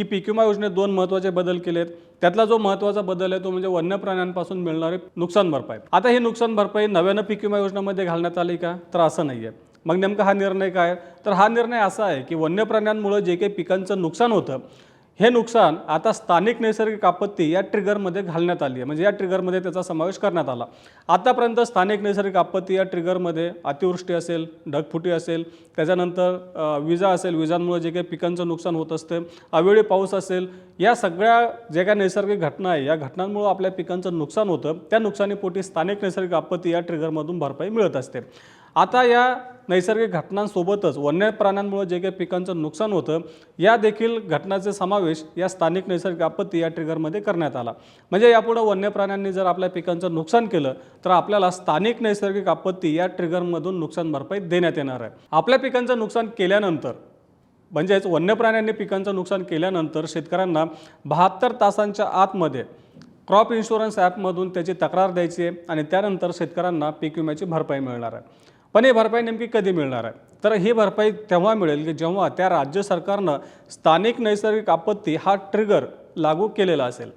की पीक विमा योजनेत दोन महत्त्वाचे बदल केलेत. त्यातला जो महत्त्वाचा बदल आहे तो म्हणजे वन्य प्राण्यांपासून मिळणारी नुकसान भरपाई. आता ही नुकसान भरपाई नव्यानं पीक विमा योजनेमध्ये घालण्यात आली का? तर असं नाही आहे मग नेमका हा निर्णय काय? तर हा निर्णय असा आहे की वन्य प्राण्यांमुळे जे काही पिकांचं नुकसान होतं हे नुकसान आता स्थानिक नैसर्गिक आपत्ती या ट्रिगरमध्ये घालण्यात आली आहे. म्हणजे या ट्रिगरमध्ये त्याचा समावेश करण्यात आला. आतापर्यंत स्थानिक नैसर्गिक आपत्ती या ट्रिगरमध्ये अतिवृष्टी असेल ढगफुटी असेल त्याच्यानंतर विजा असेल विजांमुळे जे काही पिकांचं नुकसान होत असतं अवेळी पाऊस असेल या सगळ्या जे काही नैसर्गिक घटना आहे या घटनांमुळे आपल्या पिकांचं नुकसान होतं. त्या नुकसानीपोटी स्थानिक नैसर्गिक आपत्ती या ट्रिगरमधून भरपाई मिळत असते. आता या नैसर्गिक घटनांसोबतच वन्य प्राण्यांमुळे जे काही पिकांचं नुकसान होतं या देखील घटनाचे समावेश या स्थानिक नैसर्गिक आपत्ती या ट्रिगरमध्ये करण्यात आला. म्हणजे यापुढे वन्य प्राण्यांनी जर आपल्या पिकांचं नुकसान केलं तर आपल्याला स्थानिक नैसर्गिक आपत्ती या ट्रिगरमधून नुकसान भरपाई देण्यात येणार आहे. आपल्या पिकांचं नुकसान केल्यानंतर म्हणजेच वन्य प्राण्यांनी पिकांचं नुकसान केल्यानंतर शेतकऱ्यांना बहात्तर तासांच्या आतमध्ये क्रॉप इन्शुरन्स ॲपमधून त्याची तक्रार द्यायची आहे आणि त्यानंतर शेतकऱ्यांना पीक विम्याची भरपाई मिळणार आहे. पण ही भरपाई नेमकी कधी मिळणार आहे? तर ही भरपाई तेव्हा मिळेल की जेव्हा त्या राज्य सरकारनं स्थानिक नैसर्गिक आपत्ती हा ट्रिगर लागू केलेला असेल.